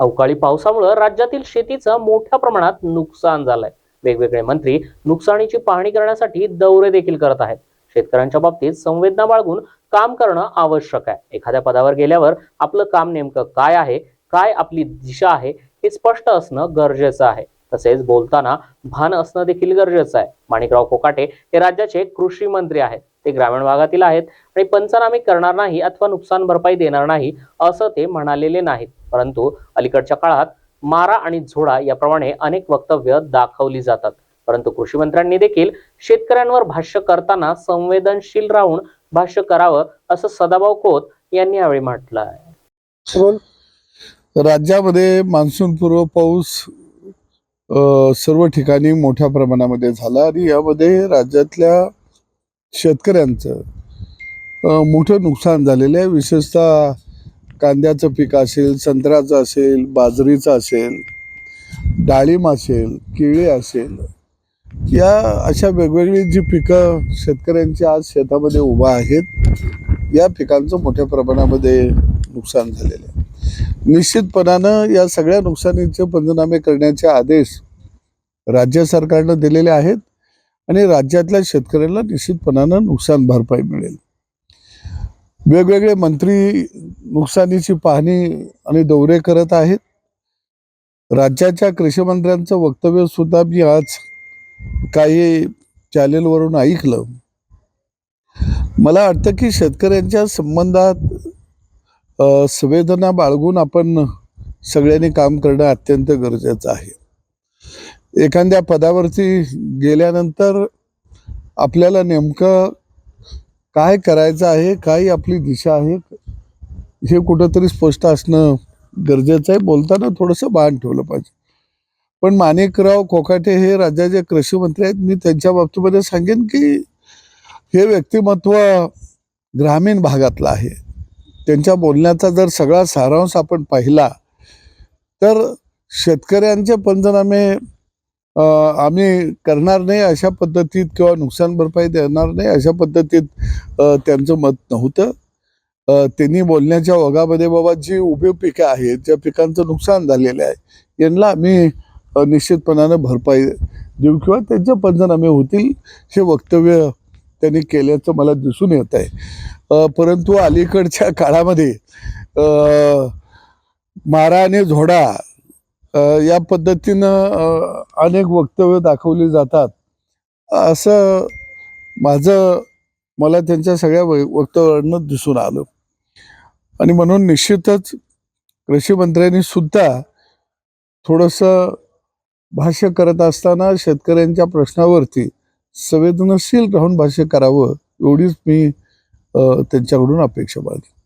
अवकाळी पावसामुळे राज्यातील शेतीचं मोठ्या प्रमाणात नुकसान झालंय. वेगवेगळे मंत्री नुकसानीची पाहणी करण्यासाठी दौरे देखील करत आहेत. शेतकऱ्यांच्या बाबतीत संवेदना बाळगून काम करणं आवश्यक आहे. एखाद्या पदावर गेल्यावर आपलं काम नेमकं काय आहे काय आपली दिशा आहे हे स्पष्ट असणं गरजेचं आहे. तसेच बोलताना भान असणं देखील गरजेचं आहे. माणिकराव कोकाटे हे राज्याचे कृषी मंत्री आहेत. ते ग्रामीण भागातील आहेत. आणि पंचनामे करणार नाही अथवा नुकसान भरपाई देणार नाही असं ते म्हणालेले नाहीत. परंतु अलीकडच्या काळात मारा आणि झोडा याप्रमाणे अनेक वक्तव्य दाखवली जातात. परंतु कृषी मंत्र्यांनी देखील शेतकऱ्यांवर भाष्य करताना संवेदनशील राहून भाष्य करावं असं सदाभाऊ खोत यांनी यावेळी म्हटलं आहे राज्यामध्ये मान्सून पूर्व पाऊस सर्व ठिकाणी मोठ्या प्रमाणामध्ये झाला आणि यामध्ये राज्यातल्या शेतकऱ्यांचं. मोठं नुकसान झालेलं आहे. विशेषतः कांद्याचं पीक असेल संत्र्याचं असेल बाजरीचं असेल डाळिंब असेल केळी असेल या अशा वेगवेगळी जी पिकं शेतकऱ्यांची आज शेतामध्ये उभा आहेत या पिकांचं मोठ्या प्रमाणामध्ये नुकसान झालेलं आहे. निश्चितपणानं या सगळ्या नुकसानीचे पंचनामे करण्याचे आदेश राज्य सरकारनं दिलेले आहेत. आणि राज्यातल्या शेतकऱ्याला निश्चितपणानं नुकसान भरपाई मिळेल. वेगवेगळे मंत्री नुकसानीची पाहणी आणि दौरे करत आहेत. राज्याच्या कृषी मंत्र्यांचं वक्तव्य सुद्धा मी आज काही चॅनेलवरून ऐकलं. मला वाटतं की शेतकऱ्यांच्या संबंधात संवेदना बाळगून आपण सगळ्यांनी काम करणं अत्यंत गरजेचं आहे. एखाद्या पदावरती गेल्यानंतर आपल्याला नेमकं काय करायचं आहे काय आपली दिशा आहे हे कुठंतरी स्पष्ट असणं गरजेचं आहे. बोलताना थोडंसं भान ठेवलं पाहिजे. पण माणिकराव कोकाटे हे राज्याचे कृषी मंत्री आहेत. मी त्यांच्या बाबतीमध्ये सांगेन की हे व्यक्तिमत्व ग्रामीण भागातलं आहे. त्यांच्या बोलण्याचा जर सगळा सारांश आपण पाहिला तर शेतकऱ्यांचे पंचनामे आम्ही करणार नाही अशा पद्धतीत किंवा नुकसान भरपाई देणार नाही अशा पद्धतीत त्यांचं मत नव्हतं. त्यांनी बोलण्याच्या ओघामध्ये बाबा जी उभी पिकं आहेत ज्या पिकांचं नुकसान झालेलं आहे यांना आम्ही निश्चितपणानं भरपाई देऊ किंवा त्यांचे पंचनामे होतील हे वक्तव्य त्यांनी केल्याचं मला दिसून येत आहे. परंतु अलीकडच्या काळामध्ये मारा आणि झोडा या पद्धतीनं अनेक वक्तव्य दाखवली जातात. असं माझं मला त्यांच्या सगळ्या व- दिसून आलं. आणि म्हणून निश्चितच कृषी मंत्र्यांनी सुद्धा थोडंसं भाष्य करत असताना शेतकऱ्यांच्या प्रश्नावरती संवेदनशील राहून भाष्य करावं एवढीच मी त्यांच्याकडून अपेक्षा बाळगली